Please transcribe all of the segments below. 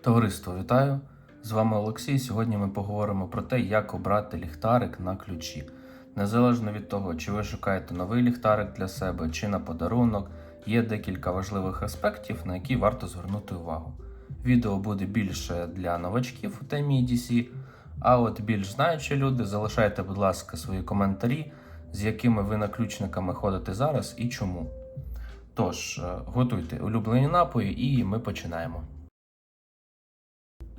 Товариство, вітаю! З вами Олексій. Сьогодні ми поговоримо про те, як обрати ліхтарик на ключі. Незалежно від того, чи ви шукаєте новий ліхтарик для себе, чи на подарунок, є декілька важливих аспектів, на які варто звернути увагу. Відео буде більше для новачків у темі EDC, а от більш знаючі люди, залишайте, будь ласка, свої коментарі, з якими ви наключниками ходите зараз і чому. Тож, е, готуйте улюблені напої, і ми починаємо.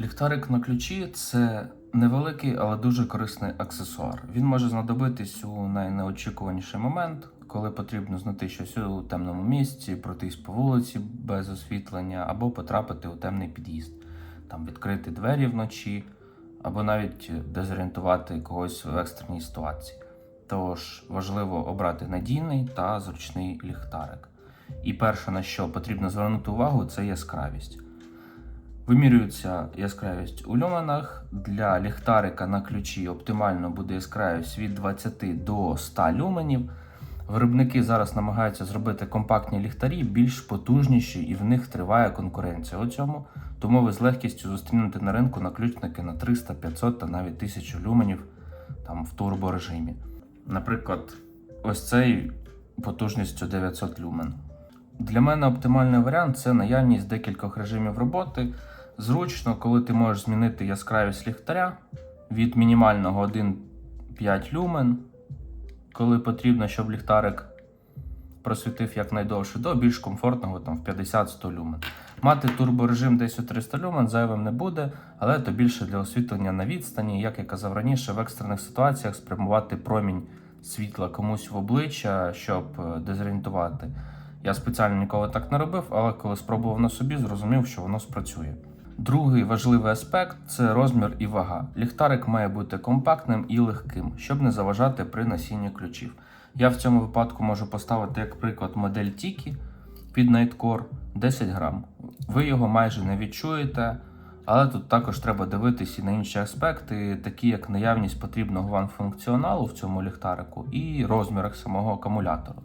Ліхтарик на ключі це невеликий, але дуже корисний аксесуар. Він може знадобитись у найнеочікуваніший момент, коли потрібно знайти щось у темному місці, пройтись по вулиці без освітлення, або потрапити у темний під'їзд, там відкрити двері вночі, або навіть дезорієнтувати когось в екстреній ситуації. Тож важливо обрати надійний та зручний ліхтарик. І перше, на що потрібно звернути увагу, це яскравість. Вимірюється яскравість у люменах. Для ліхтарика на ключі оптимально буде яскравість від 20 до 100 люменів. Виробники зараз намагаються зробити компактні ліхтарі більш потужніші, і в них триває конкуренція у цьому. Тому ви з легкістю зустрінете на ринку наключники на 300, 500 та навіть 1000 люменів там в турборежимі. Наприклад, ось цей потужністю 900 люмен. Для мене оптимальний варіант це наявність декількох режимів роботи. Зручно, коли ти можеш змінити яскравість ліхтаря від мінімального 1,5 люмен, коли потрібно, щоб ліхтарик просвітив якнайдовше, до більш комфортного там, в 50-100 люмен. Мати турборежим десь у 300 люмен зайвим не буде, але то більше для освітлення на відстані, як я казав раніше, в екстрених ситуаціях спрямувати промінь світла комусь в обличчя, щоб е, дезорієнтувати. Я спеціально ніколи так не робив, але коли спробував на собі, зрозумів, що воно спрацює. Другий важливий аспект це розмір і вага. Ліхтарик має бути компактним і легким, щоб не заважати при носінні ключів. Я в цьому випадку можу поставити як приклад модель Tiki під Nightcore 10 грам. Ви його майже не відчуєте, але тут також треба дивитися і на інші аспекти, такі як наявність потрібного вам функціоналу в цьому ліхтарику і розмірах самого акумулятору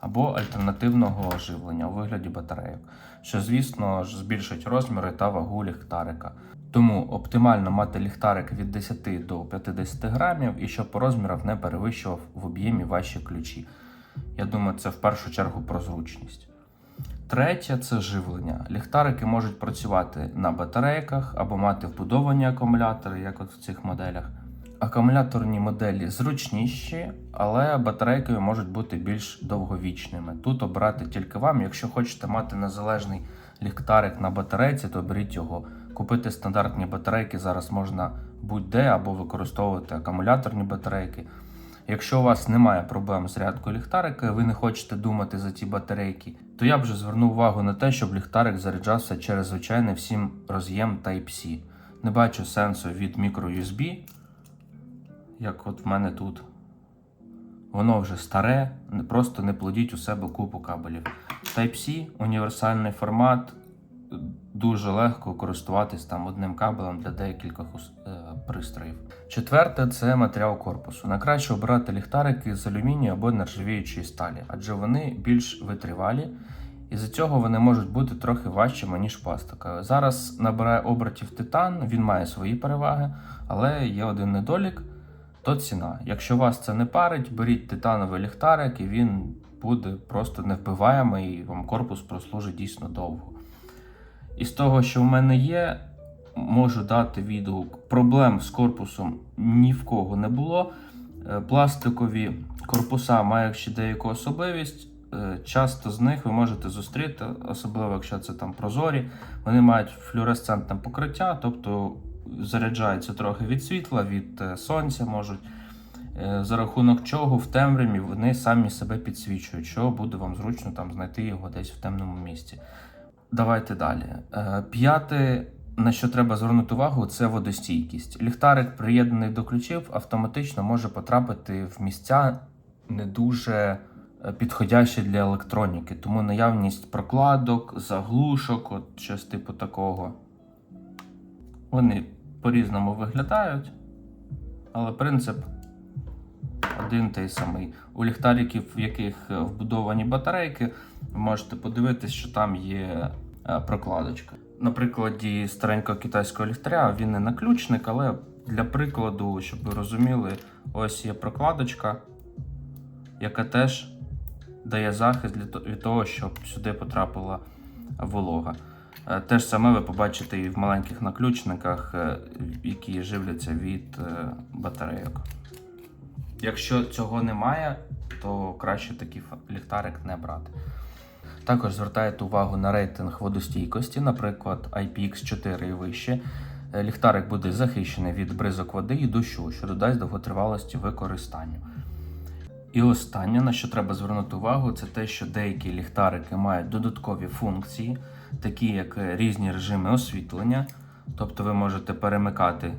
або альтернативного живлення у вигляді батарейок, що, звісно ж, збільшить розміри та вагу ліхтарика. Тому оптимально мати ліхтарик від 10 до 50 грамів і щоб по розмірах не перевищував в об'ємі ваші ключі. Я думаю, це в першу чергу про зручність. Третє це живлення. Ліхтарики можуть працювати на батарейках або мати вбудовані акумулятори, як от в цих моделях. Акумуляторні моделі зручніші, але батарейки можуть бути більш довговічними. Тут обрати тільки вам. Якщо хочете мати незалежний ліхтарик на батарейці, то беріть його. Купити стандартні батарейки зараз можна будь-де або використовувати акумуляторні батарейки. Якщо у вас немає проблем з рядкою ліхтарика, ви не хочете думати за ті батарейки, то я б вже звернув увагу на те, щоб ліхтарик заряджався через звичайний всім роз'єм Type-C. Не бачу сенсу від microUSB, як от в мене тут. Воно вже старе, просто не плодіть у себе купу кабелів. Type-C універсальний формат, дуже легко користуватись там одним кабелем для декількох е, пристроїв. Четверте це матеріал корпусу. Найкраще обирати ліхтарики з алюмінію або нержавіючої сталі, адже вони більш витривалі. І за цього вони можуть бути трохи важчими, ніж пластикові. Зараз набирає обертів титан, він має свої переваги, але є один недолік то ціна. Якщо вас це не парить, беріть титановий ліхтарик, і він буде просто невбиваємий, і вам корпус прослужить дійсно довго. Із того, що в мене є, можу дати відгук. Проблем з корпусом ні в кого не було. Е, Пластикові корпуса мають ще деяку особливість. Е, Часто з них ви можете зустріти, особливо якщо це там прозорі. Вони мають флюоресцентне покриття, тобто заряджаються трохи від світла, від е, сонця можуть. Е, За рахунок чого в темряві вони самі себе підсвічують, що буде вам зручно там знайти його десь в темному місці. Давайте далі. Е, П'яте, на що треба звернути увагу, це водостійкість. Ліхтарик, приєднаний до ключів, автоматично може потрапити в місця не дуже е, підходящі для електроніки, тому наявність прокладок, заглушок, от щось типу такого. Вони по-різному виглядають, але принцип один той самий. У ліхтариків, в яких е, вбудовані батарейки, ви можете подивитись, що там є е, прокладочка. На прикладі старенького китайського ліхтаря він не наключник, але для прикладу, щоб ви розуміли, ось є прокладочка, яка теж дає захист від того, щоб сюди потрапила волога. Е, Те ж саме ви побачите і в маленьких наключниках, е, які живляться від е, батарейок. Якщо цього немає, то краще такий ліхтарик не брати. Також звертайте увагу на рейтинг водостійкості, наприклад, IPX4 і вище. Ліхтарик буде захищений від бризок води і дощу, що додасть довготривалості використанню. І останнє, на що треба звернути увагу, це те, що деякі ліхтарики мають додаткові функції, такі як е, різні режими освітлення, тобто ви можете перемикати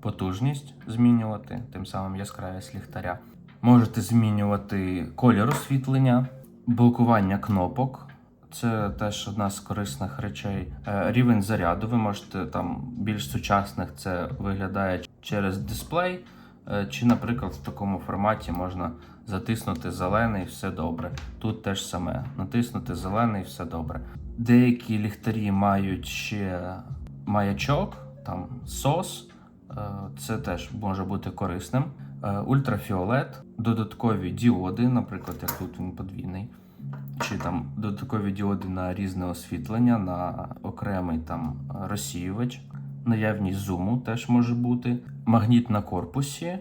потужність, змінювати, тим самим яскравість ліхтаря. Можете змінювати колір освітлення, блокування кнопок. Це теж одна з корисних речей. Е, Рівень заряду. Ви можете там більш сучасних це виглядає через дисплей. Е, Чи, наприклад, в такому форматі можна затиснути зелений, все добре. Тут теж саме натиснути зелений, все добре. Деякі ліхтарі мають ще маячок, там сос. Е, Це теж може бути корисним. Е, Ультрафіолет, додаткові діоди, наприклад, як тут він подвійний, чи там додаткові діоди на різне освітлення, на окремий там розсіювач. Наявність зуму теж може бути. Магніт на корпусі.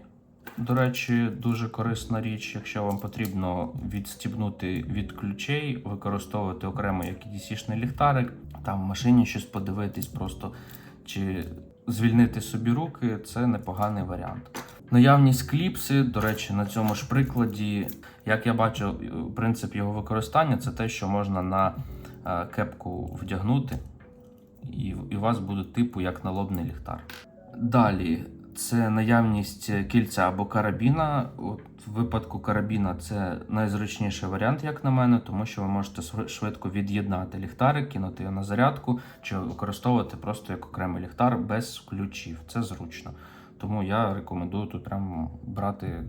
До речі, дуже корисна річ, якщо вам потрібно відстібнути від ключей, використовувати окремо як DC-шний ліхтарик, там в машині щось подивитись, просто чи звільнити собі руки це непоганий варіант. Наявність кліпси, до речі, на цьому ж прикладі, як я бачу, принцип його використання це те, що можна на е, кепку вдягнути, і, і у вас буде типу як налобний ліхтар. Далі це наявність кільця або карабіна. От в випадку карабіна це найзручніший варіант, як на мене, тому що ви можете швидко від'єднати ліхтарик, кинути його на зарядку, чи використовувати просто як окремий ліхтар без ключів. Це зручно. Тому я рекомендую тут прямо брати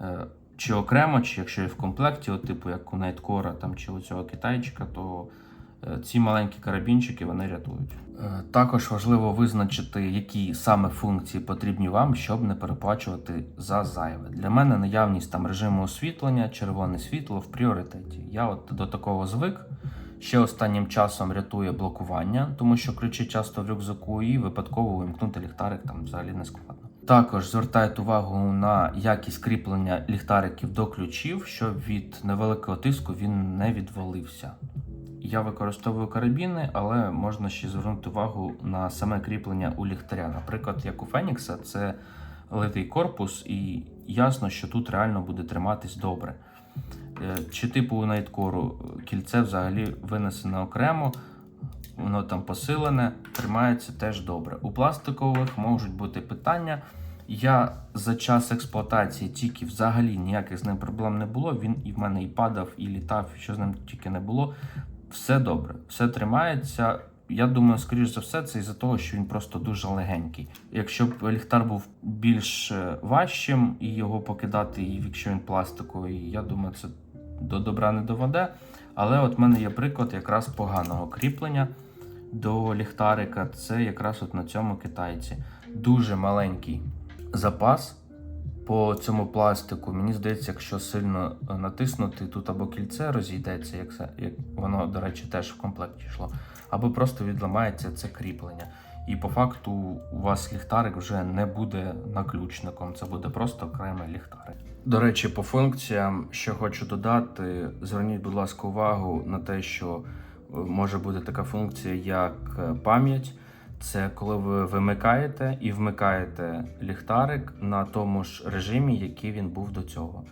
е, чи окремо, чи якщо є в комплекті, от, типу як у Найткора там, чи у цього китайчика, то ці маленькі карабінчики вони рятують. Е, Також важливо визначити, які саме функції потрібні вам, щоб не переплачувати за зайве. Для мене наявність там режиму освітлення, червоне світло в пріоритеті. Я от до такого звик. Ще останнім часом рятує блокування, тому що ключі часто в рюкзаку і випадково вимкнути ліхтарик там взагалі не складно. Також звертайте увагу на якість кріплення ліхтариків до ключів, щоб від невеликого тиску він не відвалився. Я використовую карабіни, але можна ще звернути увагу на саме кріплення у ліхтаря. Наприклад, як у Фенікса, це литий корпус, і ясно, що тут реально буде триматись добре. Е, Чи типу у найткору кільце взагалі винесене окремо, воно там посилене, тримається теж добре. У пластикових можуть бути питання. Я за час експлуатації тільки взагалі ніяких з ним проблем не було. Він і в мене і падав, і літав, що з ним тільки не було. Все добре, все тримається. Я думаю, скоріш за все, це із-за того, що він просто дуже легенький. Якщо б ліхтар був більш е, важчим і його покидати, і якщо він пластиковий, я думаю, це до добра не доведе. Але от в мене є приклад якраз поганого кріплення до ліхтарика. Це якраз от на цьому китайці. Дуже маленький запас по цьому пластику. Мені здається, якщо сильно е, натиснути, тут або кільце розійдеться, як, як воно, до речі, теж в комплекті йшло, або просто відламається це кріплення. І по факту у вас ліхтарик вже не буде наключником, це буде просто окремий ліхтарик. До речі, по функціям, що хочу додати, зверніть, будь ласка, увагу на те, що е, може бути така функція, як е, пам'ять. Це коли ви вимикаєте і вмикаєте ліхтарик на тому ж режимі, який він був до цього.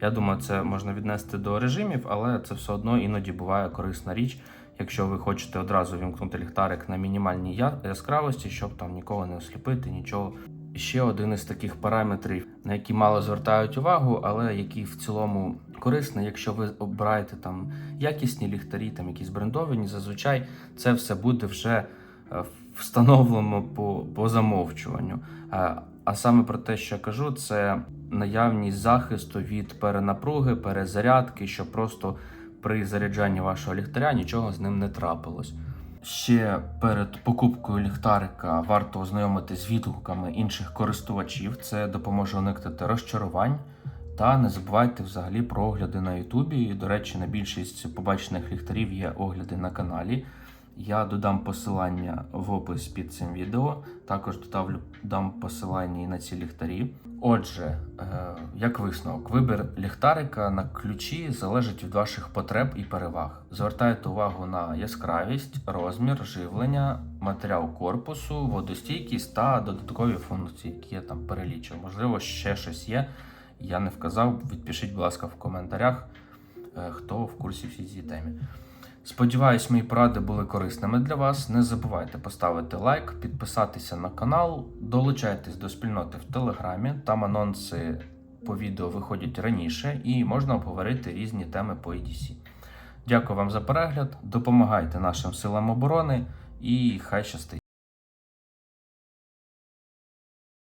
Я думаю, це можна віднести до режимів, але це все одно іноді буває корисна річ, якщо ви хочете одразу вімкнути ліхтарик на мінімальній яскравості, щоб там нікого не осліпити, нічого. Ще один із таких параметрів, на які мало звертають увагу, але який в цілому корисний, якщо ви обираєте там якісні ліхтарі, там якісь брендовані, зазвичай це все буде вже е, встановлено по, по замовчуванню. Е, А саме про те, що я кажу, це наявність захисту від перенапруги, перезарядки, щоб просто при заряджанні вашого ліхтаря нічого з ним не трапилось. Ще перед покупкою ліхтарика варто ознайомитись з відгуками інших користувачів. Це допоможе уникнути розчарувань. Та не забувайте взагалі про огляди на Ютубі. До речі, на більшість побачених ліхтарів є огляди на каналі. Я додам посилання в опис під цим відео. Також додав, дам посилання і на ці ліхтарі. Отже, е, як висновок, вибір ліхтарика на ключі залежить від ваших потреб і переваг. Звертайте увагу на яскравість, розмір, живлення, матеріал корпусу, водостійкість та додаткові функції, які я там перелічив. Можливо, ще щось є. Я не вказав. Відпишіть, будь ласка, в коментарях, е, хто в курсі всій цій темі. Сподіваюсь, мої поради були корисними для вас. Не забувайте поставити лайк, підписатися на канал, долучайтесь до спільноти в Телеграмі. Там анонси по відео виходять раніше і можна обговорити різні теми по EDC. Дякую вам за перегляд, допомагайте нашим силам оборони і хай щастить!